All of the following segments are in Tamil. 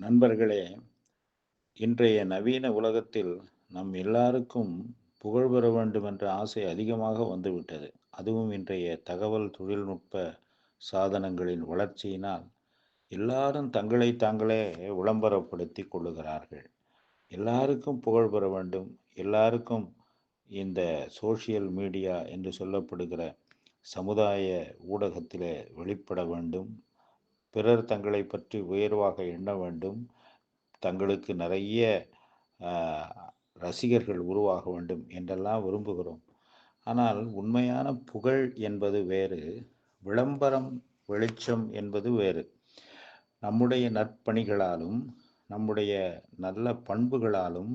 நண்பர்களே இன்றைய நவீன உலகத்தில் நம் எல்லாருக்கும் புகழ் பெற வேண்டும் என்ற ஆசை அதிகமாக வந்துவிட்டது. அதுவும் இன்றைய தகவல் தொழில்நுட்ப சாதனங்களின் வளர்ச்சியினால் எல்லாரும் தங்களை தாங்களே விளம்பரப்படுத்தி கொள்ளுகிறார்கள். எல்லாருக்கும் புகழ் பெற வேண்டும். எல்லாருக்கும் இந்த சோஷியல் மீடியா என்று சொல்லப்படுகிற சமுதாய ஊடகத்திலே வெளிப்பட வேண்டும். பிறர் தங்களை பற்றி உயர்வாக எண்ண வேண்டும். தங்களுக்கு நிறைய ரசிகர்கள் உருவாக வேண்டும் என்றெல்லாம் விரும்புகிறோம். ஆனால் உண்மையான புகழ் என்பது வேறு விளம்பரம் வெளிச்சம் என்பது வேறு. நம்முடைய நற்பணிகளாலும் நம்முடைய நல்ல பண்புகளாலும்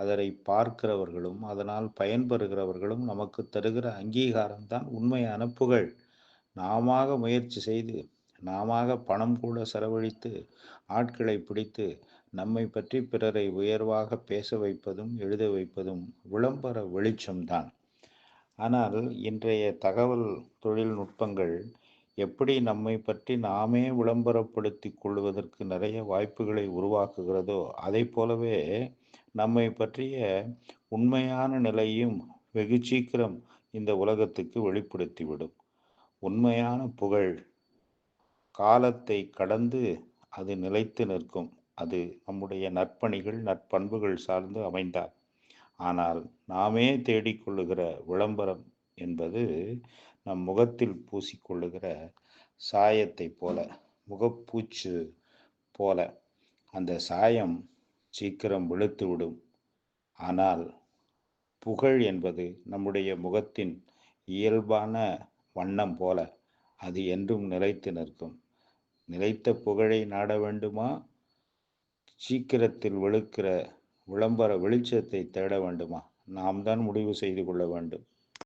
அதனை பார்க்கிறவர்களும் அதனால் பயன்பெறுகிறவர்களும் நமக்கு தருகிற அங்கீகாரம்தான் உண்மையான புகழ். நாம முயற்சி செய்து நாம பணம் கூட செலவழித்து ஆட்களை பிடித்து நம்மை பற்றி பிறரை உயர்வாக பேச வைப்பதும் எழுத வைப்பதும் விளம்பர வெளிச்சம்தான் ஆனால் இன்றைய தகவல் தொழில்நுட்பங்கள் எப்படி நம்மை பற்றி நாமே விளம்பரப்படுத்தி கொள்வதற்கு நிறைய வாய்ப்புகளை உருவாக்குகிறதோ அதை போலவே நம்மை பற்றிய உண்மையான நிலையும் வெகு சீக்கிரம் இந்த உலகத்துக்கு வெளிப்படுத்திவிடும். உண்மையான புகழ் காலத்தை கடந்து அது நிலைத்து நிற்கும். அது நம்முடைய நற்பணிகள் நற்பண்புகள் சார்ந்து அமைந்தார். ஆனால் நாமே தேடிக்கொள்ளுகிற விளம்பரம் என்பது நம் முகத்தில் பூசிக்கொள்ளுகிற சாயத்தை போல முகப்பூச்சு போல. அந்த சாயம் சீக்கிரம் வெளுத்துவிடும் ஆனால் புகழ் என்பது நம்முடைய முகத்தின் இயல்பான வண்ணம் போல அது என்றும் நிலைத்து நிற்கும். நிலைத்த புகழை நாட வேண்டுமா? சீக்கிரத்தில் வெளுக்கிற விளம்பர வெளிச்சத்தை தேட வேண்டுமா? நாம் தான் முடிவு செய்து கொள்ள வேண்டும்.